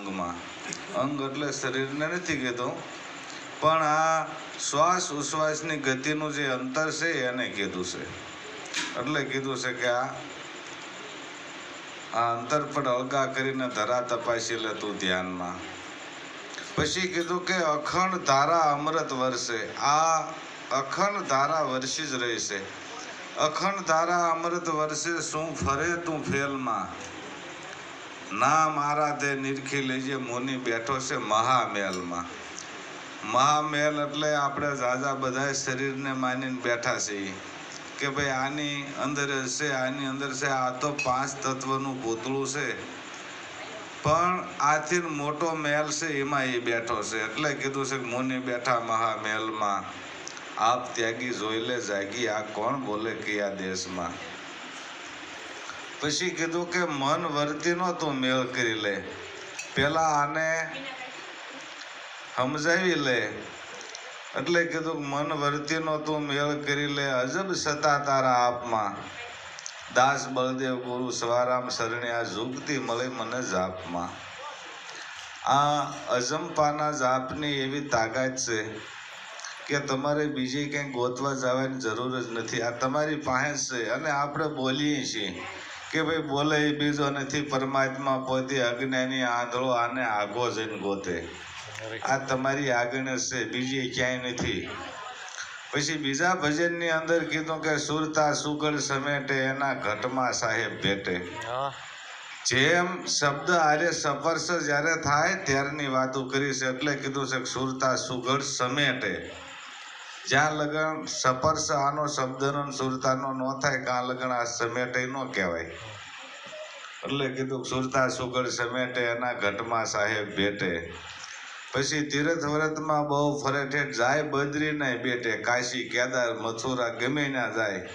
અંગમાં. અંગ એટલે શરીરને નથી કહેતો, પણ આ શ્વાસ ઉશ્વાસની ગતિનું જે અંતર છે એને કીધું છે. એટલે કીધું છે કે આ આ અંતર પર અળગા કરીને ધરા તપાસી લે તું ધ્યાનમાં. પછી કીધું કે અખંડ ધારા અમૃત વરસે. આ અખંડ ધારા વરસી જ રહેશે અખંડ ધારા અમૃત વર્ષે શું ફરે તું ફેલમાં? ના મારા તે નિરખી લેજે, મોની બેઠો છે મહામેલમાં. મહામેલ એટલે આપણે ઝાઝા બધા શરીરને માનીને બેઠા છીએ કે ભાઈ આની અંદર છે, આની અંદર છે, આ તો પાંચ તત્વનું પૂતળું છે. પણ આથી મોટો મહેલ છે, એમાં એ બેઠો છે. એટલે કીધું છે કે મુનિ બેઠા મહામહેલમાં આપ ત્યાગી જોઈ લે, જાગી. આ કોણ બોલે કયા દેશમાં? પછી કીધું કે મન વર્તીનો તું મેળ કરી લે. પેલા આને સમજાવી લે. એટલે કીધું મન વર્તીનો તું મેળ કરી લે અજબ સતા તારા આપમાં. દાસ બળદેવ ગુરુ સવારામ શરણ્યા ઝૂકતી મળે મને જાપમાં. આ અજંપાના જાપની એવી તાકાત છે કે તમારે બીજે ક્યાંય ગોતવા જવાની જરૂર જ નથી. આ તમારી પાસે છે અને આપણે બોલીએ છીએ. કે ભાઈ બોલે એ બીજો નથી પરમાત્મા પોતે અજ્ઞાની આંધળો આને આગો જઈને ગોતે. આ તમારી આગળ છે બીજી ક્યાંય નથી. પછી બીજા ભજનની અંદર કીધું કે સુરતા સુગળ સમેટે એના ઘટમાં સાહેબ ભેટે. જેમ શબ્દ આરે સપર્શ જ્યારે થાય ત્યારની વાતો કરીશ. એટલે કીધું છે કે સુરતા સુગળ સમેટે. જ્યાં લગન સપર્શ આનો શબ્દનો સુરતાનો ન થાય, કાં લગન આ સમેટે ન કહેવાય. એટલે કીધું સુરતા સુગળ સમેટે, એના ઘટમાં સાહેબ ભેટે પછી તીર્થ વ્રતમાં બહુ ફરે ઠેઠ, જાય બદ્રી નહીં બેટે, કાશી, કેદાર, મથુરા ગમે ના જાય.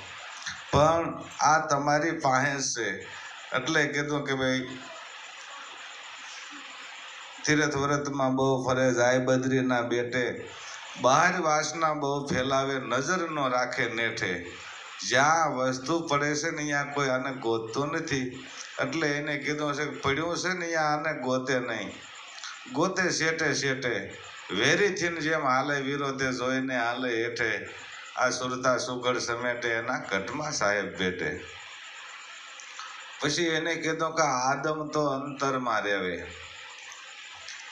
પણ આ તમારી પાસે છે. એટલે કીધું કે ભાઈ તીર્થ વ્રતમાં બહુ ફરે, જાય બદ્રીના બેટે. બહાર વાસના બહુ ફેલાવે, નજર ન રાખે નેઠે. જ્યાં વસ્તુ પડે છે ને અહીંયા કોઈ આને ગોતતું નથી. એટલે એને કીધું છે પડ્યું છે ને અહીંયા આને ગોતે નહીં. ગોતે શેટે શેટે વેરીથીને જેમ હાલે વિરોધે જોઈને હાલે હેઠે. આ સુરતા સુગર સમેટે, એના ઘટમાં સાહેબ ભેટે. પછી એને કીધું કે આદમ તો અંતરમાં રહેવે.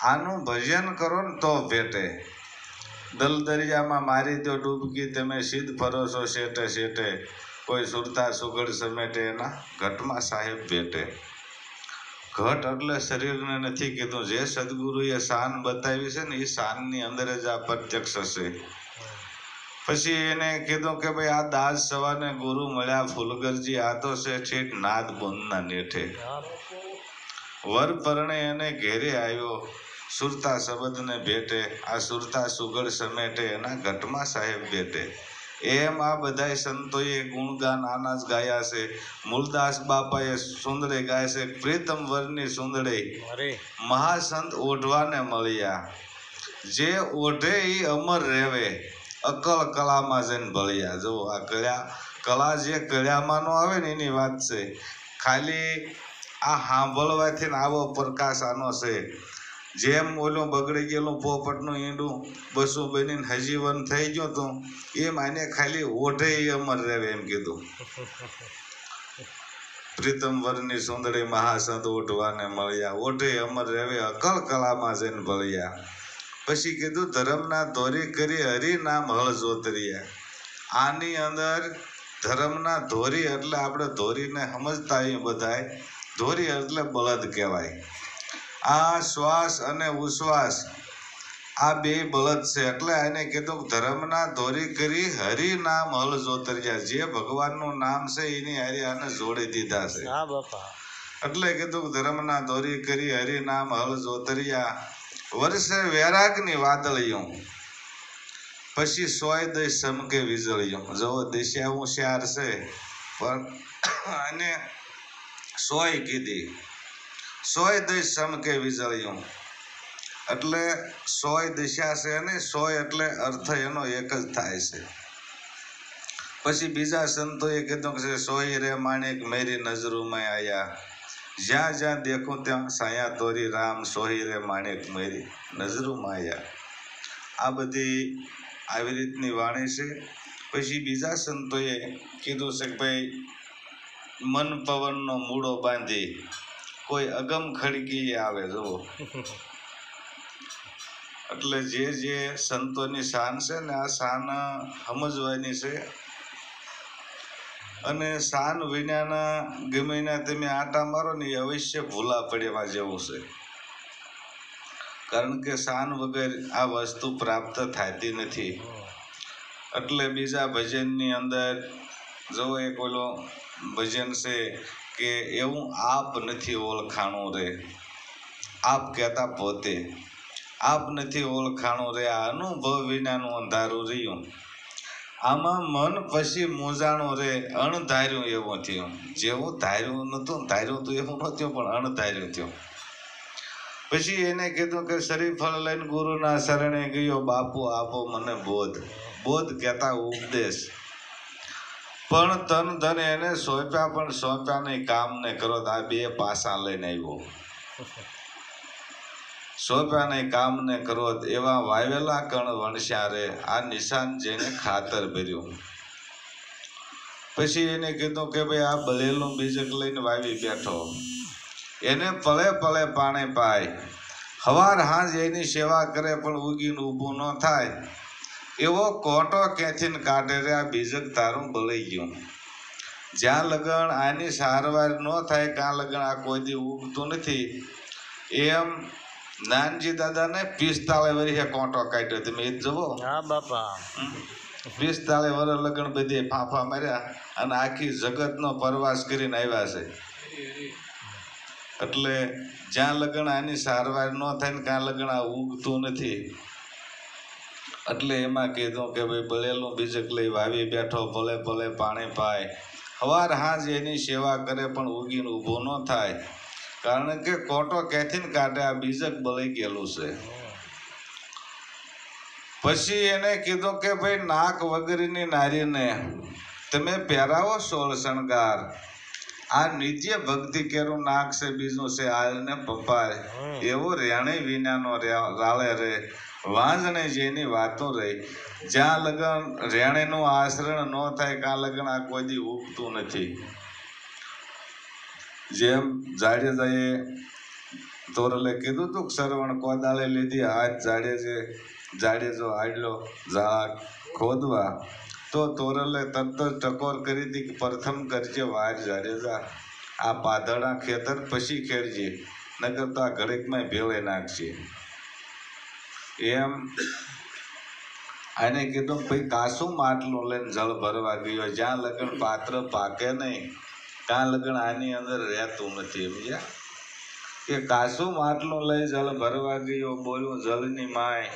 આનું ભજન કરો ને તો ભેટે. દલ દરિયામાં મારી તો ડૂબકી તમે સિદ્ધ ફરોશો શેટે શેટે કોઈ સુરતા સુગડ સમેટે એના ઘટમાં સાહેબ ભેટે ઘટ એટલે શરીરને નથી કીધું. જે સદગુરુએ શાન બતાવી છે ને એ શાનની અંદર જ આ પ્રત્યક્ષ હશે. પછી એને કીધું કે ભાઈ આ દાસ સવાને ગુરુ મળ્યા ફૂલગરજી, આ તો છે ઠેઠ નાદ બોંદના નેઠે. વર પરણે એને ઘેરે આવ્યો. સુરતા શબ્દને ભેટે આ સુરતા સુગળ સમેટે એના ઘટમાં સાહેબ ભેટે એમ આ બધાય સંતોએ ગુણગાન આના જ ગાયા છે. મૂલદાસ બાપાએ સુંદરે ગાય છે. પ્રીતમ વરની સુંદરે મહાસંત ઓઢવાને મળ્યા. જે ઓઢે એ અમર રહેવે. અકલ કલામાં જઈને ભળ્યા. જો આ કળ્યા કલા જે કળ્યામાં નો આવે ને એની વાત છે. ખાલી આ સાંભળવાથી ને આવો પ્રકાશ આનો છે. જેમ ઓલું બગડી ગયેલું પોપટનું ઈંડું, બસું બનીને હજીવન થઈ ગયું હતું એમ આને ખાલી ઓઢે અમર રહેવે એમ કીધું. પ્રીતમ વરની સુંદરી મહાસંત ઓઢવાને મળ્યા. ઓઢે અમર રહેવે અકલ કલામાં જઈને ભળ્યા. પછી કીધું, ધર્મના ધોરી કરી હરી નામ હળ જોતરિયા આની અંદર ધર્મના ધોરી એટલે આપણે ધોરીને સમજતા એ બધાય. ધોરી એટલે બળદ કહેવાય. આ શ્વાસ અને ઉશ્વાસ આ બે બળદ છે. એટલે એને કીધું ધર્મના ધોરી કરી હરિ નામ હલ જોતરિયા જે. ભગવાનનું નામ છે એની હારી આને જોડી દીધા છે. એટલે કીધું ધર્મના ધોરી કરી હરિ નામ હલ જોતરિયા વર્ષે વૈરાગની વાદળિયું પછી સોય દઈ સમકે વીજળિયું જો દિશા હોશિયાર છે. પણ અને સોય કીધી. સોય દઈ સમકે વીજળિયું એટલે સોય દિશા છે ને, સોય એટલે અર્થ એનો એક જ થાય છે. પછી બીજા સંતોએ કીધું કે સોય રે માણેક મેરી નજરોમાં આયા. જ્યાં જ્યાં દેખું ત્યાં સાયા તોરી રામ સોહી રે માણેક મેરી નજરોમાં આવ્યા આ બધી આવી રીતની વાણી છે. પછી બીજા સંતોએ કીધું છે કે ભાઈ, મન પવનનો મૂળો બાંધી. કોઈ અગમ ખડકી આવે, જુઓ. એટલે જે જે સંતોની શાન છે ને, આ શાન સમજવાની છે. અને શાન વિનાના ગમે તમે આટા મારો ને, એ અવશ્ય ભૂલા પડેવા જેવું છે. કારણ કે શાન વગર આ વસ્તુ પ્રાપ્ત થતી નથી. એટલે બીજા ભજનની અંદર જો એક ઓલો ભજન છે કે એવું આપ નથી ઓળખાણું રે. આપ કહેતા પોતે, આપ નથી ઓળખાણું રે, આ અનુભવ વિનાનું અંધારું રહ્યું. આમાં મન પછી મોજાણું રે, અણધાર્યું એવું થયું. જેવું ધાર્યું નહોતું, ધાર્યું તો એવું નહોતું, પણ અણધાર્યું થયું. પછી એને કીધું કે શરીફળ લઈને ગુરુના શરણે ગયો, બાપુ આપો મને બોધ. બોધ કહેતા ઉપદેશ. પણ તન ધન એને સોંપ્યા, પણ સોંપ્યા નહીં કામ ને કરો આ બે પાસા લઈને આવ્યો. સોંપ્યા નહીં કામ ને કરો એવા વાવેલા કણ વણસ્યા રે, આ નિશાન જેને ખાતર ભર્યું. પછી એને કીધું કે ભાઈ આ બળેલું બીજક લઈને વાવી બેઠો. એને પળે પળે પાણે પાય. હવાર હાંજ એની સેવા કરે પણ ઉગીને ઊભું ન થાય. એવો કોટો ક્યાંથી કાઢે રે આ બીજક તારું બળી ગયું. જ્યાં લગન આની સારવાર ન થાય ત્યાં લગન આ કોઈ દી ઉગતું નથી. એમ નાનજી દાદાને પિસ્તાળે વર્ષે કોટો કાઢ્યો તમે એ જ હા બાપા. પિસ્તાળે વર્ષ લગ્ન બધે ફાંફા માર્યા અને આખી જગતનો પરવાસ કરીને આવ્યા છે. એટલે જ્યાં લગન આની સારવાર ન થાય ને ત્યાં લગન આ ઉગતું નથી. એટલે એમાં કીધું કે ભાઈ બળેલું બીજક લઈ વાવી બેઠો ભલે ભલે પાણી પાય. હવાર હાજ એની સેવા કરે પણ ઉગીને ઊભો ન થાય. કારણ કે કોટો કેથીન કાઢે આ બીજક બળી ગયેલું છે. પછી એને કીધું કે ભાઈ નાક વગેરેની નારીને તમે પહેરાવો સોળ શણગાર. આ નિત્ય ભક્તિ કેરું નાક છે બીજું છે આલને પપ્પાય એવો રેણે વિનાનો રાળે રે. વાંજણે જેની વાતો રહી. જ્યાં લગન, રેણેનું આશરણ ન થાય, કાં લગન આ કોઈ ઉગતું નથી. જેમ જાડેજાએ તોરલે કીધું તું કે સરવણ કોદાળે લીધી, હાથ જાડેજે, જાડેજો આડલો ઝાડ ખોદવા, તો તોરલે તરત જ ટકોર કરી હતી કે પ્રથમ કરજે વાર જાડેજા. આ પાદળા ખેતર પછી ખેડજે નગર તો આ ઘડીકમાં ભેળે નાખશે એમ આને કીધું ભાઈ કાસું માટલું લઈને જળ ભરવા ગયો, જ્યાં લગન પાત્ર પાકે નહીં, ત્યાં લગન આની અંદર રહેતું નથી. સમજ્યા કે કાસું માટલું લઈ જળ ભરવા ગયો બોલ્યું જળની માય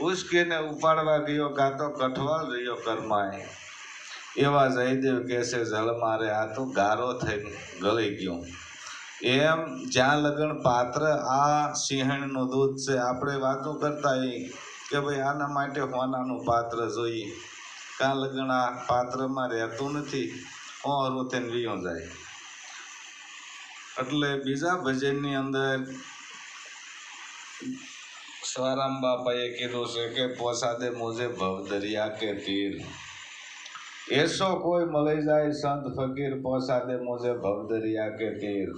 ઉશ્કેને ઉપાડવા ગયો, કાં તો કઠવાળ રહ્યો કરમાય એવા જયદેવ કહેશે જળ મારે આ તો ગારો થઈને ગળી ગયો. એમ જ્યાં લગન પાત્ર આ સિંહણનું દૂધ છે, આપણે વાતો કરતા એ કે ભાઈ આના માટે હોનાનું પાત્ર જોઈએ. કાં લગ્ન આ પાત્રમાં રહેતું નથી હોરું થઈને વિયો જાય. એટલે બીજા ભજનની અંદર સ્વારામ બાપાએ કીધું છે કે પોસાદે મોજે ભવ દરિયા કે તીર. એસો કોઈ મળી જાય, સંત ફકીર, પોસાદે મોજે ભવ દરિયા કે તીર.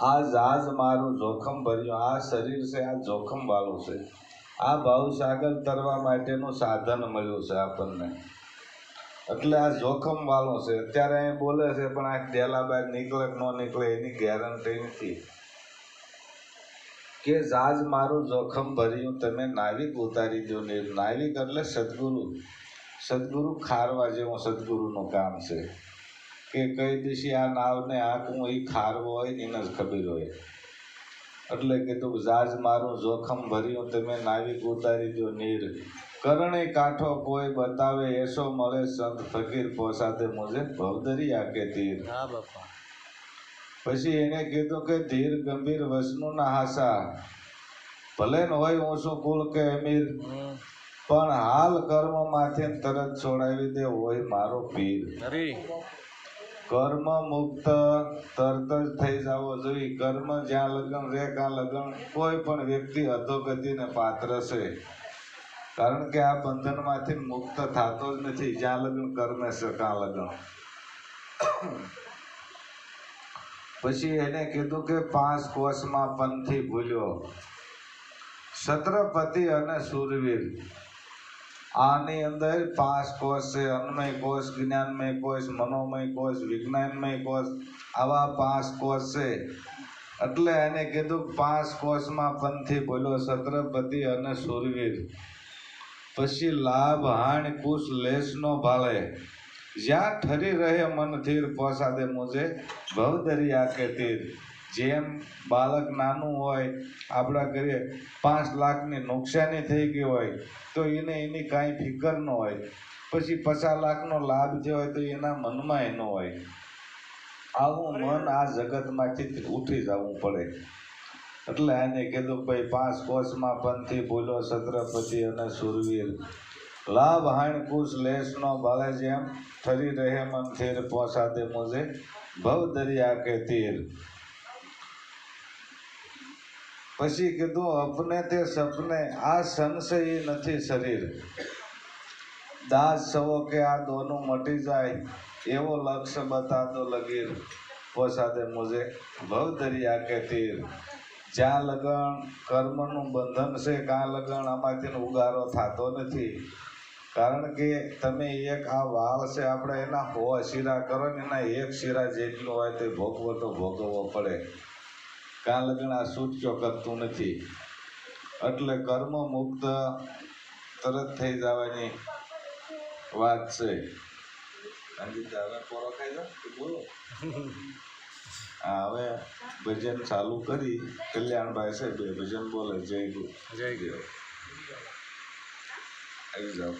આ જહાજ મારું જોખમ ભર્યું, આ શરીર છે, આ જોખમ વાળું છે. આ ભાવસાગર તરવા માટેનું સાધન મળ્યું છે આપણને. એટલે આ જોખમ વાળો છે. અત્યારે અહીં બોલે છે, પણ આ ડેલા બહાર નીકળે ન નીકળે એની ગેરંટી નથી. કે જાજ મારું જોખમ ભર્યું, તમે નાવિક ઉતારી દો ને નાવિક એટલે સદગુરુ. સદગુરુ ખારવા જેવું સદગુરુનું કામ છે. કે કઈ દિશી આ નાવને આંકવું એ ખારવો હોય એને જ ખબર હોય. એટલે કીધું કે જહાજ મારું જોખમ ભર્યું તમે નાવિક ઉતારી દો નીર. કરણે કાંઠો કોઈ બતાવે એસો મળે સંત ફકીર પોસાતે મુજે ભવદરિયા કે તીર. હા બાપા. પછી એને કીધું કે ધીર ગંભીર વસનું ના હાસા. ભલે ન હોય ઊંચું કુલ કે અમીર પણ હાલ કર્મ માથે તરત છોડાવી દે હોય મારો પીર. કર્મ મુક્ત તરત જ થઈ જવો. જોઈએ કર્મ જ્યાં લગ્ન રે ત્યાં લગ્ન કોઈ પણ વ્યક્તિ અધોગતિને પાત્ર છે કારણ કે આ બંધનમાંથી મુક્ત થતો જ નથી. જ્યાં લગ્ન કર્મે છે, ત્યાં લગ્ન. પછી એને કીધું કે પાંચ કોષમાં પંથી ભૂલ્યો. છત્રપતિ અને સુરવીર. આની અંદર પાંચ કોષ છે, અન્નમય કોષ, જ્ઞાનમય કોષ, મનોમય કોષ, વિજ્ઞાનમય કોષ, આવા પાંચ કોષ છે. એટલે એને કીધું પાંચ કોષમાં પંથી બોલ્યો છત્રપતિ અને સુરવીર. પછી લાભ, હાણ, કુશ લેશનો ભાલે. જ્યાં ઠરી રહે મન, ધીર, પોસાદે મુજે, ભવદરિયા કે તીર. જેમ બાળક નાનું હોય, આપણા ઘરે પાંચ લાખની નુકસાની થઈ ગઈ હોય, તો એને એની કાંઈ ફિકર ન હોય. પછી પચાસ લાખનો લાભ થયો હોય તો એના મનમાં ન હોય. આવું મન આ જગતમાંથી ઉઠી જવું પડે. એટલે એને કીધું ભાઈ, પાંચ કોષમાં પંથી ભૂલો, છત્રપતિ અને સુરવીર. લાભ હાણ કુશ લેશનો બાળે જેમ ઠરી રહે મન, થેર પોસાદે મુજે. ભવ દરિયા કે તીર. પછી કીધું, અપને તે સપને, આ સંશય નથી શરીર. દાસ સવો કે આ દોનું મટી જાય, એવો લક્ષ્ય બતાતો લગીર. પોસાદે મુજે ભવ દરિયા કે તીર. જ્યાં લગન કર્મનું બંધન છે, કાં લગન આમાંથી ઉગારો થતો નથી. કારણ કે તમે એક આ વાળ છે, આપણે એના હો શીરા કરો ને એના એક શીરા જેટલું હોય તે ભોગવો તો ભોગવવો પડે. કાં લગ્ન આ સૂચ્યો કરતું નથી. એટલે કર્મ મુક્ત તરત થઈ જવાની વાત છે. હવે પોરો ખાઈ જાઓ બોલો. હવે ભજન ચાલુ કરી. કલ્યાણભાઈ છે બે ભજન બોલે. જય ગુરુ. જય ગુરુ. આવી જાઓ.